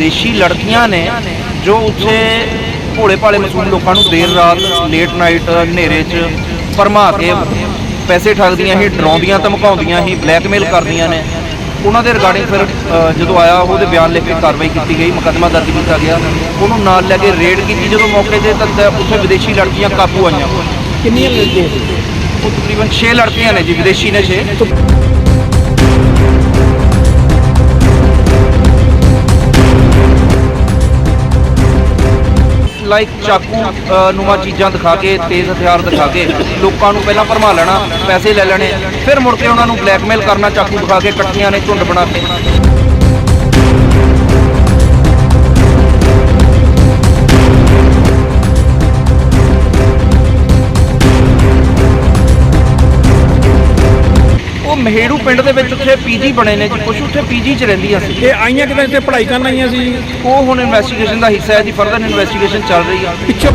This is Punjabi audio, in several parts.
ਵਿਦੇਸ਼ੀ ਲੜਕੀਆਂ ਨੇ ਜੋ ਉੱਥੇ ਭੋਲੇ ਭਾਲੇ ਮਾਸੂਮ ਲੋਕਾਂ ਨੂੰ ਦੇਰ ਰਾਤ ਲੇਟ ਨਾਈਟ ਹਨੇਰੇ 'ਚ ਭਰਮਾ ਕੇ ਪੈਸੇ ਠੱਗਦੀਆਂ ਸੀ ਡਰਾਉਂਦੀਆਂ ਧਮਕਾਉਂਦੀਆਂ ਸੀ ਬਲੈਕਮੇਲ ਕਰਦੀਆਂ ਨੇ। ਉਹਨਾਂ ਦੇ ਰਿਗਾਰਡਿੰਗ ਫਿਰ ਜਦੋਂ ਆਇਆ ਉਹਦੇ ਬਿਆਨ ਲਿਖ ਕੇ ਕਾਰਵਾਈ ਕੀਤੀ ਗਈ ਮੁਕੱਦਮਾ ਦਰਜ ਕੀਤਾ ਗਿਆ। ਉਹਨੂੰ ਨਾਲ ਲੈ ਕੇ ਰੇਡ ਕੀਤੀ। ਜਦੋਂ ਮੌਕੇ ਤੇ ਤਾਂ ਉੱਥੇ ਵਿਦੇਸ਼ੀ ਲੜਕੀਆਂ ਕਾਬੂ ਆਈਆਂ। ਕਿੰਨੀਆਂ ਲੜਕੀਆਂ ਸੀ? ਉਹ ਤਕਰੀਬਨ 6 ਲੜਕੀਆਂ ਨੇ ਜੀ ਵਿਦੇਸ਼ੀ ਨੇ 6 ਲਾਈਕ ਚਾਕੂ ਅ, ਨੂੰਆਂ ਚੀਜ਼ਾਂ ਦਿਖਾ ਕੇ ਤੇਜ਼ ਹਥਿਆਰ ਦਿਖਾ ਕੇ ਲੋਕਾਂ ਨੂੰ ਪਹਿਲਾਂ ਭਰਮਾ ਲੈਣਾ ਪੈਸੇ ਲੈ ਲੈਣੇ ਫਿਰ ਮੁੜ ਕੇ ਉਹਨਾਂ ਨੂੰ ਬਲੈਕਮੇਲ ਕਰਨਾ ਚਾਕੂ ਦਿਖਾ ਕੇ ਇਕੱਠੀਆਂ ਨੇ ਝੁੰਡ ਬਣਾ ਕੇ। ਮਹੇੜੂ ਪਿੰਡ ਦੇ ਵਿੱਚ ਉੱਥੇ ਪੀਜੀ ਬਣੇ ਨੇ ਜੀ ਕੁਝ ਉੱਥੇ ਪੀਜੀ 'ਚ ਰਹਿੰਦੀਆਂ ਸੀ। ਇਹ ਆਈਆਂ ਕਿਤੇ ਇੱਥੇ ਪੜ੍ਹਾਈ ਕਰਨ ਆਈਆਂ ਸੀ? ਜੀ ਉਹ ਹੁਣ ਇਨਵੈਸਟੀਗੇਸ਼ਨ ਦਾ ਹਿੱਸਾ ਹੈ ਜੀ ਫਰਦਰ ਇਨਵੈਸਟੀਗੇਸ਼ਨ ਚੱਲ ਰਹੀ ਆ। ਪਿੱਛੋਂ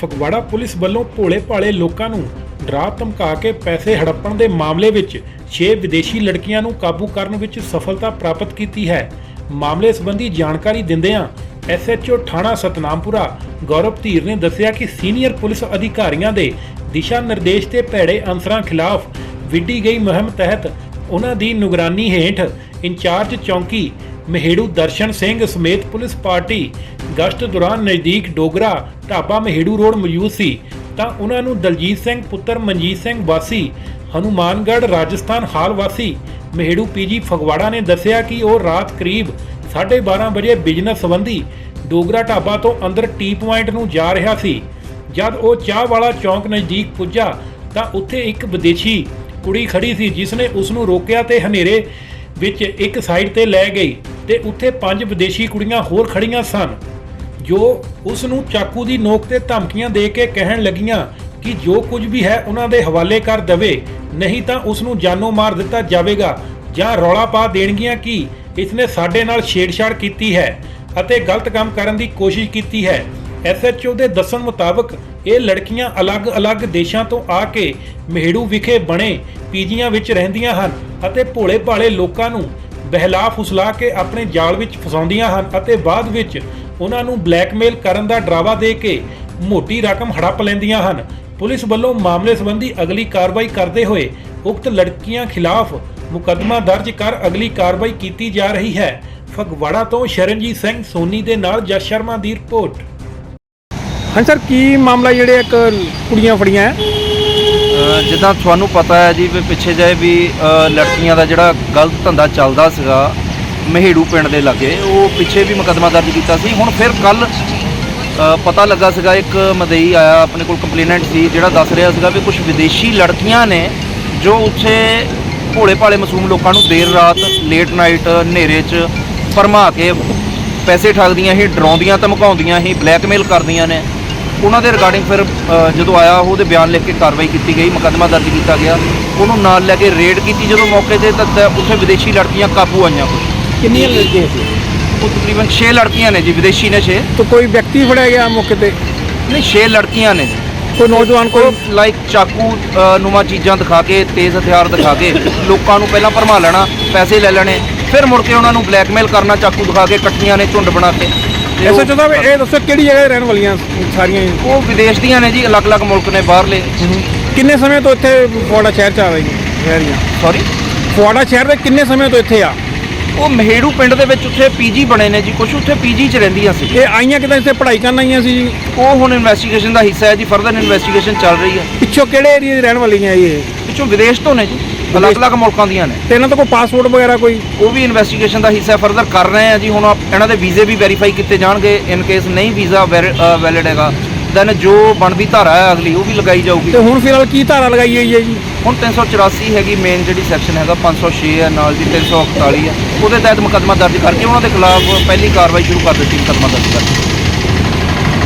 ਫਗਵਾੜਾ ਪੁਲਿਸ ਵੱਲੋਂ ਭੋਲੇ ਭਾਲੇ ਲੋਕਾਂ ਨੂੰ ਡਰਾ ਧਮਕਾ ਕੇ ਪੈਸੇ ਹੜੱਪਣ ਦੇ ਮਾਮਲੇ ਵਿੱਚ 6 ਵਿਦੇਸ਼ੀ ਲੜਕੀਆਂ ਨੂੰ ਕਾਬੂ ਕਰਨ ਵਿੱਚ ਸਫਲਤਾ ਪ੍ਰਾਪਤ ਕੀਤੀ ਹੈ। ਮਾਮਲੇ ਸੰਬੰਧੀ ਜਾਣਕਾਰੀ ਦਿੰਦਿਆਂ ਐਸਐਚਓ ਥਾਣਾ ਸਤਨਾਮਪੁਰਾ, ਗੌਰਵ ਧੀਰ ਨੇ ਦੱਸਿਆ ਕਿ ਸੀਨੀਅਰ ਪੁਲਿਸ ਅਧਿਕਾਰੀਆਂ ਦੇ ਦਿਸ਼ਾ ਨਿਰਦੇਸ਼ ਤੇ ਭੈੜੇ ਅਨਸਰਾਂ ਖਿਲਾਫ ਵਿੱਢੀ ਗਈ ਮੁਹਿੰਮ ਤਹਿਤ ਉਹਨਾਂ ਦੀ ਨਿਗਰਾਨੀ ਹੇਠ ਇੰਚਾਰਜ ਚੌਂਕੀ ਮਹਿੜੂ ਦਰਸ਼ਨ ਸਿੰਘ ਸਮੇਤ ਪੁਲਿਸ ਪਾਰਟੀ ਗਸ਼ਤ ਦੌਰਾਨ ਨਜ਼ਦੀਕ ਡੋਗਰਾ ਢਾਬਾ ਮਹਿੜੂ ਰੋਡ ਮੌਜੂਦ ਸੀ। ਤਾਂ ਉਹਨਾਂ ਨੂੰ ਦਲਜੀਤ ਸਿੰਘ, ਪੁੱਤਰ ਮਨਜੀਤ ਸਿੰਘ ਵਾਸੀ, ਹਨੂਮਾਨਗੜ੍ਹ ਰਾਜਸਥਾਨ ਹਾਲ ਵਾਸੀ ਮਹੇੜੂ ਪੀਜੀ ਫਗਵਾੜਾ ਨੇ ਦੱਸਿਆ ਕਿ ਉਹ ਰਾਤ ਕਰੀਬ 12:30 ਵਜੇ ਬਿਜ਼ਨਸ ਸੰਬੰਧੀ ਡੋਗਰਾ ਢਾਬਾ ਤੋਂ ਅੰਦਰ ਟੀ ਪੁਆਇੰਟ ਨੂੰ ਜਾ ਰਿਹਾ ਸੀ। ਜਦ ਉਹ ਚਾਹ ਵਾਲਾ ਚੌਂਕ ਨਜ਼ਦੀਕ ਪੁੱਜਾ ਤਾਂ ਉੱਥੇ ਇੱਕ ਵਿਦੇਸ਼ੀ ਕੁੜੀ ਖੜੀ ਸੀ ਜਿਸ ਨੇ ਉਸ ਨੂੰ ਰੋਕਿਆ ਤੇ ਹਨੇਰੇ ਵਿੱਚ ਇੱਕ ਸਾਈਡ ਤੇ ਲੈ ਗਈ ਤੇ ਉੱਥੇ ਪੰਜ ਵਿਦੇਸ਼ੀ ਕੁੜੀਆਂ ਹੋਰ ਖੜੀਆਂ ਸਨ, ਜੋ ਉਸ ਨੂੰ ਚਾਕੂ ਦੀ ਨੋਕ ਤੇ ਧਮਕੀਆਂ ਦੇ ਕੇ ਕਹਿਣ ਲੱਗੀਆਂ ਕਿ ਜੋ ਕੁਝ ਵੀ ਹੈ ਉਹਨਾਂ ਦੇ ਹਵਾਲੇ ਕਰ ਦੇਵੇ, ਨਹੀਂ ਤਾਂ ਉਸ ਨੂੰ ਜਾਨੋਂ ਮਾਰ ਦਿੱਤਾ ਜਾਵੇਗਾ ਜਾਂ ਰੌਲਾ ਪਾ ਦੇਣਗੀਆਂ ਕਿ ਇਸਨੇ ਸਾਡੇ ਨਾਲ ਛੇੜਛਾੜ ਕੀਤੀ ਹੈ ਅਤੇ ਗਲਤ ਕੰਮ ਕਰਨ ਦੀ ਕੋਸ਼ਿਸ਼ ਕੀਤੀ ਹੈ। ਐਸਐਚਓ ਦੇ ਦੱਸਣ ਮੁਤਾਬਕ ਇਹ ਲੜਕੀਆਂ ਅਲੱਗ-ਅਲੱਗ ਦੇਸ਼ਾਂ ਤੋਂ ਆ ਕੇ ਮਹਿੜੂ ਵਿਖੇ ਬਣੇ ਪੀਜੀਆਂ ਵਿੱਚ ਰਹਿੰਦੀਆਂ ਹਨ ਅਤੇ ਭੋਲੇ ਭਾਲੇ ਲੋਕਾਂ ਨੂੰ ਬਹਿਲਾ ਫੁਸਲਾ ਕੇ ਆਪਣੇ ਜਾਲ ਵਿੱਚ ਫਸਾਉਂਦੀਆਂ ਹਨ ਅਤੇ ਬਾਅਦ ਵਿੱਚ ਉਹਨਾਂ ਨੂੰ ਬਲੈਕਮੇਲ ਕਰਨ ਦਾ ਡਰਾਵਾ ਦੇ ਕੇ ਮੋਟੀ ਰਕਮ ਹੜੱਪ ਲੈਂਦੀਆਂ ਹਨ। ਪੁਲਿਸ ਵੱਲੋਂ ਮਾਮਲੇ ਸੰਬੰਧੀ ਅਗਲੀ ਕਾਰਵਾਈ ਕਰਦੇ ਹੋਏ ਉਕਤ ਲੜਕੀਆਂ ਖਿਲਾਫ ਮੁਕੱਦਮਾ ਦਰਜ ਕਰ ਅਗਲੀ ਕਾਰਵਾਈ ਕੀਤੀ ਜਾ ਰਹੀ ਹੈ। ਫਗਵਾੜਾ ਤੋਂ ਸ਼ਰਨਜੀਤ ਸਿੰਘ ਸੋਨੀ ਦੇ ਨਾਲ ਜਸ ਸ਼ਰਮਾ ਦੀ ਰਿਪੋਰਟ। ਹਾਂ ਸਰ ਕੀ ਮਾਮਲਾ ਜਿਹੜੇ ਇੱਕ ਕੁੜੀਆਂ ਫੜੀਆਂ ਹੈ ਜਿੱਦਾਂ ਤੁਹਾਨੂੰ ਪਤਾ ਹੈ ਜੀ ਵੀ ਪਿੱਛੇ ਜਾਏ ਵੀ ਲੜਕੀਆਂ ਦਾ ਜਿਹੜਾ ਗਲਤ ਧੰਦਾ ਚੱਲਦਾ ਸੀਗਾ ਮਹੇੜੂ ਪਿੰਡ ਦੇ ਲਾਗੇ ਉਹ ਪਿੱਛੇ ਵੀ ਮੁਕੱਦਮਾ ਦਰਜ ਕੀਤਾ ਸੀ। ਹੁਣ ਫਿਰ ਕੱਲ ਪਤਾ ਲੱਗਾ ਸੀਗਾ ਇੱਕ ਮਦਈ ਆਇਆ ਆਪਣੇ ਕੋਲ ਕੰਪਲੇਨੈਂਟ ਸੀ ਜਿਹੜਾ ਦੱਸ ਰਿਹਾ ਸੀਗਾ ਵੀ ਕੁਝ ਵਿਦੇਸ਼ੀ ਲੜਕੀਆਂ ਨੇ ਜੋ ਉੱਥੇ ਭੋਲੇ ਭਾਲੇ ਮਾਸੂਮ ਲੋਕਾਂ ਨੂੰ ਦੇਰ ਰਾਤ ਲੇਟ ਨਾਈਟ ਹਨੇਰੇ 'ਚ ਭਰਮਾ ਕੇ ਪੈਸੇ ਠੱਗਦੀਆਂ ਸੀ ਡਰਾਉਂਦੀਆਂ ਧਮਕਾਉਂਦੀਆਂ ਸੀ ਬਲੈਕਮੇਲ ਕਰਦੀਆਂ ਨੇ। ਉਹਨਾਂ ਦੇ ਰਿਗਾਰਡਿੰਗ ਫਿਰ ਜਦੋਂ ਆਇਆ ਉਹਦੇ ਬਿਆਨ ਲਿਖ ਕੇ ਕਾਰਵਾਈ ਕੀਤੀ ਗਈ ਮੁਕੱਦਮਾ ਦਰਜ ਕੀਤਾ ਗਿਆ। ਉਹਨੂੰ ਨਾਲ ਲੈ ਕੇ ਰੇਡ ਕੀਤੀ ਜਦੋਂ ਮੌਕੇ ਤੇ ਤਾਂ ਤਾਂ ਉੱਥੇ ਵਿਦੇਸ਼ੀ ਲੜਕੀਆਂ ਕਾਬੂ ਆਈਆਂ ਕੁਝ ਕਿੰਨੀਆਂ ਲੜਕੀਆਂ ਸੀ? ਉਹ ਤਕਰੀਬਨ 6 ਲੜਕੀਆਂ ਨੇ ਜੀ ਵਿਦੇਸ਼ੀ ਨੇ 6 ਤਾਂ ਕੋਈ ਵਿਅਕਤੀ ਫੜਿਆ ਗਿਆ ਮੌਕੇ ਤੇ? ਨਹੀਂ 6 ਲੜਕੀਆਂ ਨੇ ਜੀ। ਕੋਈ ਨੌਜਵਾਨ ਕੋਈ ਲਾਈਕ ਚਾਕੂ ਅ, ਨੂੰਆਂ ਚੀਜ਼ਾਂ ਦਿਖਾ ਕੇ ਤੇਜ਼ ਹਥਿਆਰ ਦਿਖਾ ਕੇ ਲੋਕਾਂ ਨੂੰ ਪਹਿਲਾਂ ਭਰਮਾ ਲੈਣਾ ਪੈਸੇ ਲੈ ਲੈਣੇ ਫਿਰ ਮੁੜ ਕੇ ਉਹਨਾਂ ਨੂੰ ਬਲੈਕਮੇਲ ਕਰਨਾ ਚਾਕੂ ਦਿਖਾ ਕੇ ਇਕੱਠੀਆਂ ਨੇ ਝੁੰਡ ਬਣਾ ਕੇ। ਤੇ ਉਹ- ਐਸਾ ਚਾਹਦਾ ਇਹ ਦੱਸੋ ਕਿਹੜੀ ਜਗ੍ਹਾ ਦੇ ਰਹਿਣ ਵਾਲੀਆਂ ਸਾਰੀਆਂ ਹੀ? ਉਹ ਵਿਦੇਸ਼ ਦੀਆਂ ਨੇ ਜੀ ਅਲੱਗ-ਅਲੱਗ ਮੁਲਕ ਨੇ ਬਾਹਰਲੇ। ਕਿੰਨੇ ਸਮੇਂ ਤੋਂ ਇੱਥੇ ਫੁਆੜਾ ਸ਼ਹਿਰ ਚ ਆ ਰਹਿ ਰਹੀਆਂ? ਸੌਰੀ ਫੁਆੜਾ ਸ਼ਹਿਰ ਦੇ ਕਿੰਨੇ ਸਮੇਂ ਤੋਂ ਇੱਥੇ ਆ? ਉਹ ਮਹੇੜੂ ਪਿੰਡ ਦੇ ਵਿੱਚ ਉੱਥੇ ਪੀਜੀ ਬਣੇ ਨੇ ਜੀ ਕੁਝ ਉੱਥੇ ਪੀਜੀ 'ਚ ਰਹਿੰਦੀਆਂ ਸੀ। ਇਹ ਆਈਆਂ ਕਿਤੇ ਇੱਥੇ ਪੜ੍ਹਾਈ ਕਰਨ ਆਈਆਂ ਸੀ ਜੀ? ਉਹ ਹੁਣ ਇਨਵੈਸਟੀਗੇਸ਼ਨ ਦਾ ਹਿੱਸਾ ਹੈ ਜੀ ਫਰਦਰ ਇਨਵੈਸਟੀਗੇਸ਼ਨ ਚੱਲ ਰਹੀ ਹੈ। ਪਿੱਛੋਂ ਕਿਹੜੇ ਏਰੀਆ ਦੇ ਰਹਿਣ ਵਾਲੀਆਂ ਇਹ? ਪਿੱਛੋਂ ਵਿਦੇਸ਼ ਤੋਂ ਨੇ ਜੀ ਅਲੱਗ-ਅਲੱਗ ਮੁਲਕਾਂ ਦੀਆਂ ਨੇ। ਤੇ ਇਹਨਾਂ ਤੋਂ ਕੋਈ ਪਾਸਪੋਰਟ ਵਗੈਰਾ ਕੋਈ? ਉਹ ਵੀ ਇਨਵੈਸਟੀਗੇਸ਼ਨ ਦਾ ਹਿੱਸਾ ਫਰਦਰ ਕਰ ਰਹੇ ਆ ਜੀ ਹੁਣ ਇਹਨਾਂ ਦੇ ਵੀਜ਼ੇ ਵੀ ਵੈਰੀਫਾਈ ਕੀਤੇ ਜਾਣਗੇ ਇਨ ਕੇਸ ਨਹੀਂ ਵੀਜ਼ਾ ਵੈਲਿਡ ਹੈਗਾ। ਦੈਨ ਜੋ ਬਣਦੀ ਧਾਰਾ ਹੈ ਅਗਲੀ ਉਹ ਵੀ ਲਗਾਈ ਜਾਊਗੀ। ਤੇ ਹੁਣ ਫਿਲਹਾਲ ਕੀ ਧਾਰਾ ਲਗਾਈ ਹੋਈ ਹੈ ਜੀ? ਹੁਣ 384 ਹੈਗੀ ਮੇਨ ਜਿਹੜੀ ਸੈਕਸ਼ਨ ਹੈਗਾ 506 ਹੈ ਨਾਲ ਦੀ 341 ਹੈ। ਉਹਦੇ ਤਹਿਤ ਮੁਕੱਦਮਾ ਦਰਜ ਕਰਕੇ ਉਹਨਾਂ ਦੇ ਖਿਲਾਫ ਪਹਿਲੀ ਕਾਰਵਾਈ ਸ਼ੁਰੂ ਕਰ ਦਿੱਤੀ ਮੁਕੱਦਮਾ ਦਰਜ ਕਰਕੇ।